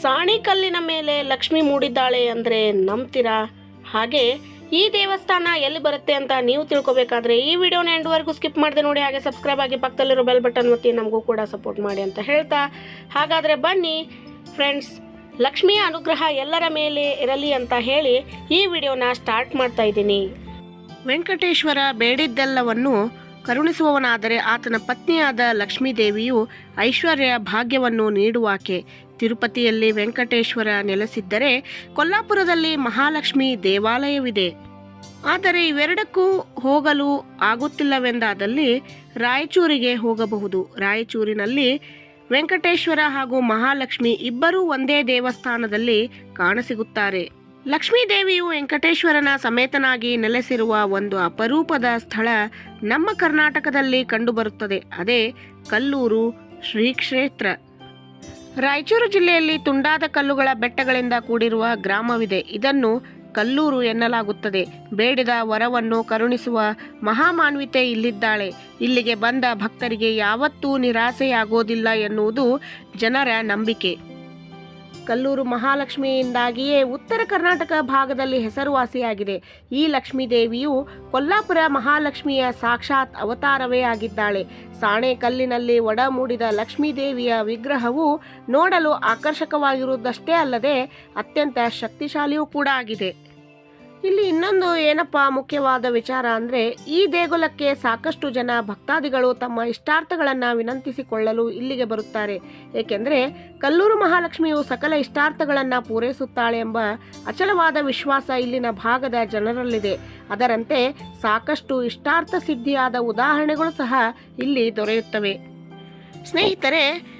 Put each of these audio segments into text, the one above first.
ಸಾಣಿಕಲ್ಲಿನ ಮೇಲೆ ಲಕ್ಷ್ಮಿ ಮೂಡಿದ್ದಾಳೆ ಅಂದರೆ ನಂಬ್ತೀರಾ? ಹಾಗೆ ಈ ದೇವಸ್ಥಾನ ಎಲ್ಲಿ ಬರುತ್ತೆ ಅಂತ ನೀವು ತಿಳ್ಕೊಬೇಕಾದ್ರೆ ಈ ವಿಡಿಯೋನ ಎಂಡ್ವರೆಗೂ ಸ್ಕಿಪ್ ಮಾಡದೆ ನೋಡಿ, ಹಾಗೆ ಸಬ್ಸ್ಕ್ರೈಬ್ ಆಗಿ ಪಕ್ಕದಲ್ಲಿರೋ ಬೆಲ್ ಬಟನ್ ಒತ್ತಿ ನಮಗೂ ಕೂಡ ಸಪೋರ್ಟ್ ಮಾಡಿ ಅಂತ ಹೇಳ್ತಾ. ಹಾಗಾದರೆ ಬನ್ನಿ ಫ್ರೆಂಡ್ಸ್ ಲಕ್ಷ್ಮಿಯ ಅನುಗ್ರಹ ಎಲ್ಲರ ಮೇಲೆ ಇರಲಿ ಅಂತ ಹೇಳಿ ಈ ವಿಡಿಯೋನ ಸ್ಟಾರ್ಟ್ ಮಾಡ್ತಾ ಇದ್ದೀನಿ. ವೆಂಕಟೇಶ್ವರ ಬೇಡಿದ್ದೆಲ್ಲವನ್ನು ಕರುಣಿಸುವವನಾದರೆ ಆತನ ಪತ್ನಿಯಾದ ಲಕ್ಷ್ಮೀದೇವಿಯು ಐಶ್ವರ್ಯ ಭಾಗ್ಯವನ್ನು ನೀಡುವಾಕೆ. ತಿರುಪತಿಯಲ್ಲಿ ವೆಂಕಟೇಶ್ವರ ನೆಲೆಸಿದ್ದರೆ ಕೊಲ್ಲಾಪುರದಲ್ಲಿ ಮಹಾಲಕ್ಷ್ಮಿ ದೇವಾಲಯವಿದೆ. ಆದರೆ ಇವೆರಡಕ್ಕೂ ಹೋಗಲು ಆಗುತ್ತಿಲ್ಲವೆಂದಾದಲ್ಲಿ ರಾಯಚೂರಿಗೆ ಹೋಗಬಹುದು. ರಾಯಚೂರಿನಲ್ಲಿ ವೆಂಕಟೇಶ್ವರ ಹಾಗೂ ಮಹಾಲಕ್ಷ್ಮಿ ಇಬ್ಬರೂ ಒಂದೇ ದೇವಸ್ಥಾನದಲ್ಲಿ ಕಾಣಸಿಗುತ್ತಾರೆ. ಲಕ್ಷ್ಮೀ ದೇವಿಯು ವೆಂಕಟೇಶ್ವರನ ಸಮೇತನಾಗಿ ನೆಲೆಸಿರುವ ಒಂದು ಅಪರೂಪದ ಸ್ಥಳ ನಮ್ಮ ಕರ್ನಾಟಕದಲ್ಲಿ ಕಂಡುಬರುತ್ತದೆ. ಅದೇ ಕಲ್ಲೂರು ಶ್ರೀ ಕ್ಷೇತ್ರ ರಾಯಚೂರು ಜಿಲ್ಲೆಯಲ್ಲಿ ತುಂಡಾದ ಕಲ್ಲುಗಳ ಬೆಟ್ಟಗಳಿಂದ ಕೂಡಿರುವ ಗ್ರಾಮವಿದೆ. ಇದನ್ನು ಕಲ್ಲೂರು ಎನ್ನಲಾಗುತ್ತದೆ. ಬೇಡಿದ ವರವನ್ನು ಕರುಣಿಸುವ ಮಹಾಮಾನ್ವಿತೆ ಇಲ್ಲಿದ್ದಾಳೆ. ಇಲ್ಲಿಗೆ ಬಂದ ಭಕ್ತರಿಗೆ ಯಾವತ್ತೂ ನಿರಾಸೆಯಾಗೋದಿಲ್ಲ ಎನ್ನುವುದು ಜನರ ನಂಬಿಕೆ. ಕಲ್ಲೂರು ಮಹಾಲಕ್ಷ್ಮಿಯಿಂದಾಗಿಯೇ ಉತ್ತರ ಕರ್ನಾಟಕ ಭಾಗದಲ್ಲಿ ಹೆಸರುವಾಸಿಯಾಗಿದೆ. ಈ ಲಕ್ಷ್ಮೀ ದೇವಿಯು ಕೊಲ್ಲಾಪುರ ಮಹಾಲಕ್ಷ್ಮಿಯ ಸಾಕ್ಷಾತ್ ಅವತಾರವೇ ಆಗಿದ್ದಾಳೆ. ಸಾಣೆ ಕಲ್ಲಿನಲ್ಲಿ ಒಡ ಮೂಡಿದ ಲಕ್ಷ್ಮೀ ದೇವಿಯ ವಿಗ್ರಹವು ನೋಡಲು ಆಕರ್ಷಕವಾಗಿರುವುದಷ್ಟೇ ಅಲ್ಲದೆ ಅತ್ಯಂತ ಶಕ್ತಿಶಾಲಿಯೂ ಕೂಡ ಆಗಿದೆ. ಇಲ್ಲಿ ಇನ್ನೊಂದು ಏನಪ್ಪ ಮುಖ್ಯವಾದ ವಿಚಾರ ಅಂದ್ರೆ, ಈ ದೇಗುಲಕ್ಕೆ ಸಾಕಷ್ಟು ಜನ ಭಕ್ತಾದಿಗಳು ತಮ್ಮ ಇಷ್ಟಾರ್ಥಗಳನ್ನು ವಿನಂತಿಸಿಕೊಳ್ಳಲು ಇಲ್ಲಿಗೆ ಬರುತ್ತಾರೆ. ಏಕೆಂದರೆ, ಕಲ್ಲೂರು ಮಹಾಲಕ್ಷ್ಮಿಯು ಸಕಲ ಇಷ್ಟಾರ್ಥಗಳನ್ನು ಪೂರೈಸುತ್ತಾಳೆ ಎಂಬ ಅಚಲವಾದ ವಿಶ್ವಾಸ ಇಲ್ಲಿನ ಭಾಗದ ಜನರಲ್ಲಿದೆ. ಅದರಂತೆ, ಸಾಕಷ್ಟು ಇಷ್ಟಾರ್ಥ ಸಿದ್ಧಿಯಾದ ಉದಾಹರಣೆಗಳು ಸಹ ಇಲ್ಲಿ ದೊರೆಯುತ್ತವೆ. ಸ್ನೇಹಿತರೆ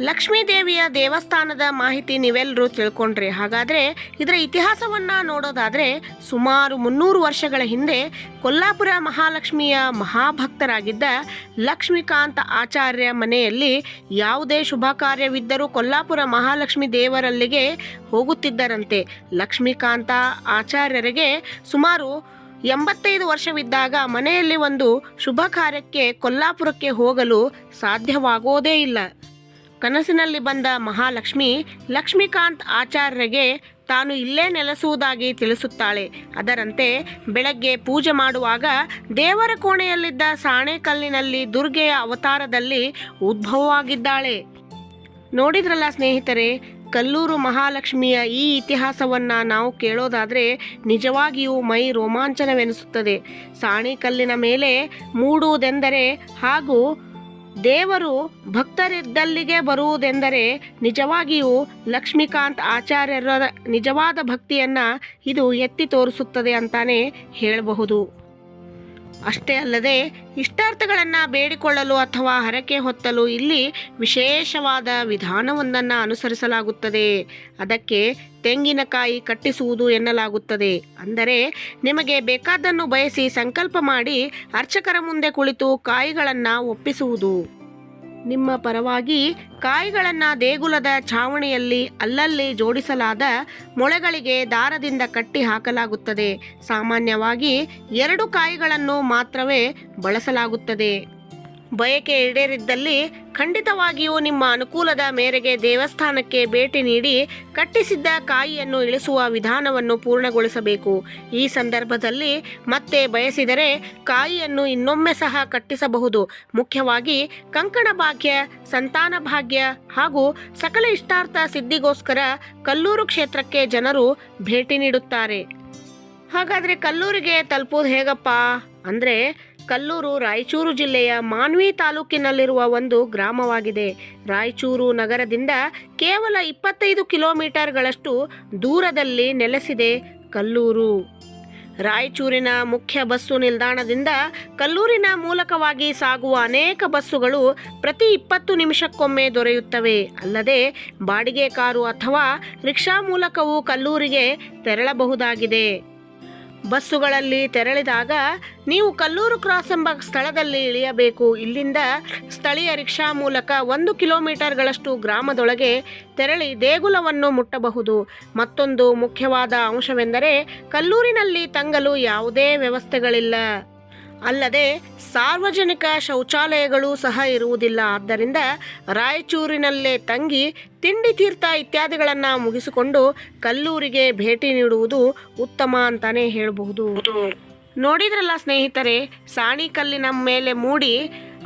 ಲಕ್ಷ್ಮೀ ದೇವಿಯ ದೇವಸ್ಥಾನದ ಮಾಹಿತಿ ನೀವೆಲ್ಲರೂ ತಿಳ್ಕೊಂಡ್ರಿ. ಹಾಗಾದರೆ ಇದರ ಇತಿಹಾಸವನ್ನು ನೋಡೋದಾದರೆ ಸುಮಾರು ಮುನ್ನೂರು ವರ್ಷಗಳ ಹಿಂದೆ ಕೊಲ್ಲಾಪುರ ಮಹಾಲಕ್ಷ್ಮಿಯ ಮಹಾಭಕ್ತರಾಗಿದ್ದ ಲಕ್ಷ್ಮೀಕಾಂತ ಆಚಾರ್ಯ ಮನೆಯಲ್ಲಿ ಯಾವುದೇ ಶುಭ ಕಾರ್ಯವಿದ್ದರೂ ಕೊಲ್ಲಾಪುರ ಮಹಾಲಕ್ಷ್ಮಿ ದೇವರಲ್ಲಿಗೆ ಹೋಗುತ್ತಿದ್ದರಂತೆ. ಲಕ್ಷ್ಮೀಕಾಂತ ಆಚಾರ್ಯರಿಗೆ ಸುಮಾರು ಎಂಬತ್ತೈದು ವರ್ಷವಿದ್ದಾಗ ಮನೆಯಲ್ಲಿ ಒಂದು ಶುಭ ಕಾರ್ಯಕ್ಕೆ ಕೊಲ್ಲಾಪುರಕ್ಕೆ ಹೋಗಲು ಸಾಧ್ಯವಾಗೋದೇ ಇಲ್ಲ. ಕನಸಿನಲ್ಲಿ ಬಂದ ಮಹಾಲಕ್ಷ್ಮಿ ಲಕ್ಷ್ಮೀಕಾಂತ್ ಆಚಾರ್ಯರಿಗೆ ತಾನು ಇಲ್ಲೇ ನೆಲೆಸುವುದಾಗಿ ತಿಳಿಸುತ್ತಾಳೆ. ಅದರಂತೆ ಬೆಳಗ್ಗೆ ಪೂಜೆ ಮಾಡುವಾಗ ದೇವರ ಕೋಣೆಯಲ್ಲಿದ್ದ ಸಾಣೆಕಲ್ಲಿನಲ್ಲಿ ದುರ್ಗೆಯ ಅವತಾರದಲ್ಲಿ ಉದ್ಭವವಾಗಿದ್ದಾಳೆ. ನೋಡಿದ್ರಲ್ಲ ಸ್ನೇಹಿತರೆ, ಕಲ್ಲೂರು ಮಹಾಲಕ್ಷ್ಮಿಯ ಈ ಇತಿಹಾಸವನ್ನು ನಾವು ಕೇಳೋದಾದರೆ ನಿಜವಾಗಿಯೂ ಮೈ ರೋಮಾಂಚನವೆನಿಸುತ್ತದೆ. ಸಾಣೆಕಲ್ಲಿನ ಮೇಲೆ ಮೂಡುವುದೆಂದರೆ ಹಾಗೂ ದೇವರು ಭಕ್ತರಿದ್ದಲ್ಲಿಗೆ ಬರುವುದೆಂದರೆ ನಿಜವಾಗಿಯೂ ಲಕ್ಷ್ಮೀಕಾಂತ್ ಆಚಾರ್ಯರ ನಿಜವಾದ ಭಕ್ತಿಯನ್ನು ಇದು ಎತ್ತಿ ತೋರಿಸುತ್ತದೆ ಅಂತಾನೆ ಹೇಳಬಹುದು. ಅಷ್ಟೇ ಅಲ್ಲದೆ ಇಷ್ಟಾರ್ಥಗಳನ್ನು ಬೇಡಿಕೊಳ್ಳಲು ಅಥವಾ ಹರಕೆ ಹೊತ್ತಲು ಇಲ್ಲಿ ವಿಶೇಷವಾದ ವಿಧಾನವೊಂದನ್ನು ಅನುಸರಿಸಲಾಗುತ್ತದೆ. ಅದಕ್ಕೆ ತೆಂಗಿನಕಾಯಿ ಕಟ್ಟಿಸುವುದು ಎನ್ನಲಾಗುತ್ತದೆ. ಅಂದರೆ ನಿಮಗೆ ಬೇಕಾದ್ದನ್ನು ಬಯಸಿ ಸಂಕಲ್ಪ ಮಾಡಿ ಅರ್ಚಕರ ಮುಂದೆ ಕುಳಿತು ಕಾಯಿಗಳನ್ನು ಒಪ್ಪಿಸುವುದು. ನಿಮ್ಮ ಪರವಾಗಿ ಕಾಯಿಗಳನ್ನು ದೇಗುಲದ ಛಾವಣಿಯಲ್ಲಿ ಅಲ್ಲಲ್ಲಿ ಜೋಡಿಸಲಾದ ಮೊಳೆಗಳಿಗೆ ದಾರದಿಂದ ಕಟ್ಟಿ ಹಾಕಲಾಗುತ್ತದೆ. ಸಾಮಾನ್ಯವಾಗಿ ಎರಡು ಕಾಯಿಗಳನ್ನು ಮಾತ್ರವೇ ಬಳಸಲಾಗುತ್ತದೆ. ಬಯಕೆ ಈಡೇರಿದ್ದಲ್ಲಿ ಖಂಡಿತವಾಗಿಯೂ ನಿಮ್ಮ ಅನುಕೂಲದ ಮೇರೆಗೆ ದೇವಸ್ಥಾನಕ್ಕೆ ಭೇಟಿ ನೀಡಿ ಕಟ್ಟಿಸಿದ್ದ ಕಾಯಿಯನ್ನು ಇಳಿಸುವ ವಿಧಾನವನ್ನು ಪೂರ್ಣಗೊಳಿಸಬೇಕು. ಈ ಸಂದರ್ಭದಲ್ಲಿ ಮತ್ತೆ ಬಯಸಿದರೆ ಕಾಯಿಯನ್ನು ಇನ್ನೊಮ್ಮೆ ಸಹ ಕಟ್ಟಿಸಬಹುದು. ಮುಖ್ಯವಾಗಿ ಕಂಕಣ ಭಾಗ್ಯ, ಸಂತಾನ ಭಾಗ್ಯ ಹಾಗೂ ಸಕಲ ಇಷ್ಟಾರ್ಥ ಸಿದ್ಧಿಗೋಸ್ಕರ ಕಲ್ಲೂರು ಕ್ಷೇತ್ರಕ್ಕೆ ಜನರು ಭೇಟಿ ನೀಡುತ್ತಾರೆ. ಹಾಗಾದರೆ ಕಲ್ಲೂರಿಗೆ ತಲುಪೋದು ಹೇಗಪ್ಪ? ಅಂದರೆ ಕಲ್ಲೂರು, ರಾಯಚೂರು ಜಿಲ್ಲೆಯ ಮಾನ್ವಿ ತಾಲೂಕಿನಲ್ಲಿರುವ ಒಂದು ಗ್ರಾಮವಾಗಿದೆ. ರಾಯಚೂರು ನಗರದಿಂದ ಕೇವಲ ಇಪ್ಪತ್ತೈದು ಕಿಲೋಮೀಟರ್ಗಳಷ್ಟು ದೂರದಲ್ಲಿ ನೆಲೆಸಿದೆ ಕಲ್ಲೂರು. ರಾಯಚೂರಿನ ಮುಖ್ಯ ಬಸ್ಸು ನಿಲ್ದಾಣದಿಂದ ಕಲ್ಲೂರಿನ ಮೂಲಕವಾಗಿ ಸಾಗುವ ಅನೇಕ ಬಸ್ಸುಗಳು ಪ್ರತಿ ಇಪ್ಪತ್ತು ನಿಮಿಷಕ್ಕೊಮ್ಮೆ ದೊರೆಯುತ್ತವೆ. ಅಲ್ಲದೆ ಬಾಡಿಗೆ ಕಾರು ಅಥವಾ ರಿಕ್ಷಾ ಮೂಲಕವೂ ಕಲ್ಲೂರಿಗೆ ತೆರಳಬಹುದಾಗಿದೆ. ಬಸ್ಸುಗಳಲ್ಲಿ ತೆರಳಿದಾಗ ನೀವು ಕಲ್ಲೂರು ಕ್ರಾಸ್ ಎಂಬ ಸ್ಥಳದಲ್ಲಿ ಇಳಿಯಬೇಕು. ಇಲ್ಲಿಂದ ಸ್ಥಳೀಯ ರಿಕ್ಷಾ ಮೂಲಕ ಒಂದು ಕಿಲೋಮೀಟರ್ಗಳಷ್ಟು ಗ್ರಾಮದೊಳಗೆ ತೆರಳಿ ದೇಗುಲವನ್ನು ಮುಟ್ಟಬಹುದು. ಮತ್ತೊಂದು ಮುಖ್ಯವಾದ ಅಂಶವೆಂದರೆ ಕಲ್ಲೂರಿನಲ್ಲಿ ತಂಗಲು ಯಾವುದೇ ವ್ಯವಸ್ಥೆಗಳಿಲ್ಲ. ಅಲ್ಲದೆ ಸಾರ್ವಜನಿಕ ಶೌಚಾಲಯಗಳು ಸಹ ಇರುವುದಿಲ್ಲ. ಆದ್ದರಿಂದ ರಾಯಚೂರಿನಲ್ಲೇ ತಂಗಿ, ತಿಂಡಿ ತೀರ್ಥ ಇತ್ಯಾದಿಗಳನ್ನು ಮುಗಿಸಿಕೊಂಡು ಕಲ್ಲೂರಿಗೆ ಭೇಟಿ ನೀಡುವುದು ಉತ್ತಮ ಅಂತಾನೆ ಹೇಳಬಹುದು. ನೋಡಿದ್ರಲ್ಲ ಸ್ನೇಹಿತರೆ, ಸಾಣಿ ಕಲ್ಲಿನ ಮೇಲೆ ಮೂಡಿ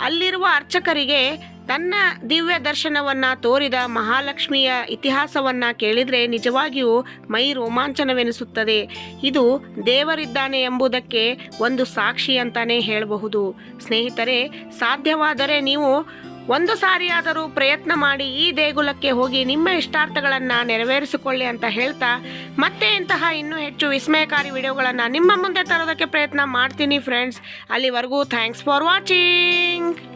ಅಲ್ಲಿರುವ ಅರ್ಚಕರಿಗೆ ತನ್ನ ದಿವ್ಯ ದರ್ಶನವನ್ನ ತೋರಿದ ಮಹಾಲಕ್ಷ್ಮಿಯ ಇತಿಹಾಸವನ್ನ ಕೇಳಿದ್ರೆ ನಿಜವಾಗಿಯೂ ಮೈ ರೋಮಾಂಚನವೆನಿಸುತ್ತದೆ. ಇದು ದೇವರಿದ್ದಾನೆ ಎಂಬುದಕ್ಕೆ ಒಂದು ಸಾಕ್ಷಿ ಅಂತಾನೆ ಹೇಳಬಹುದು. ಸ್ನೇಹಿತರೆ, ಸಾಧ್ಯವಾದರೆ ನೀವು ಒಂದು ಸಾರಿಯಾದರೂ ಪ್ರಯತ್ನ ಮಾಡಿ ಈ ದೇಗುಲಕ್ಕೆ ಹೋಗಿ ನಿಮ್ಮ ಇಷ್ಟಾರ್ಥಗಳನ್ನು ನೆರವೇರಿಸಿಕೊಳ್ಳಿ ಅಂತ ಹೇಳ್ತಾ, ಮತ್ತೆ ಇಂತಹ ಇನ್ನೂ ಹೆಚ್ಚು ವಿಸ್ಮಯಕಾರಿ ವಿಡಿಯೋಗಳನ್ನು ನಿಮ್ಮ ಮುಂದೆ ತರೋದಕ್ಕೆ ಪ್ರಯತ್ನ ಮಾಡ್ತೀನಿ ಫ್ರೆಂಡ್ಸ್ ಅಲ್ಲಿವರೆಗೂ ಥ್ಯಾಂಕ್ಸ್ ಫಾರ್ ವಾಚಿಂಗ್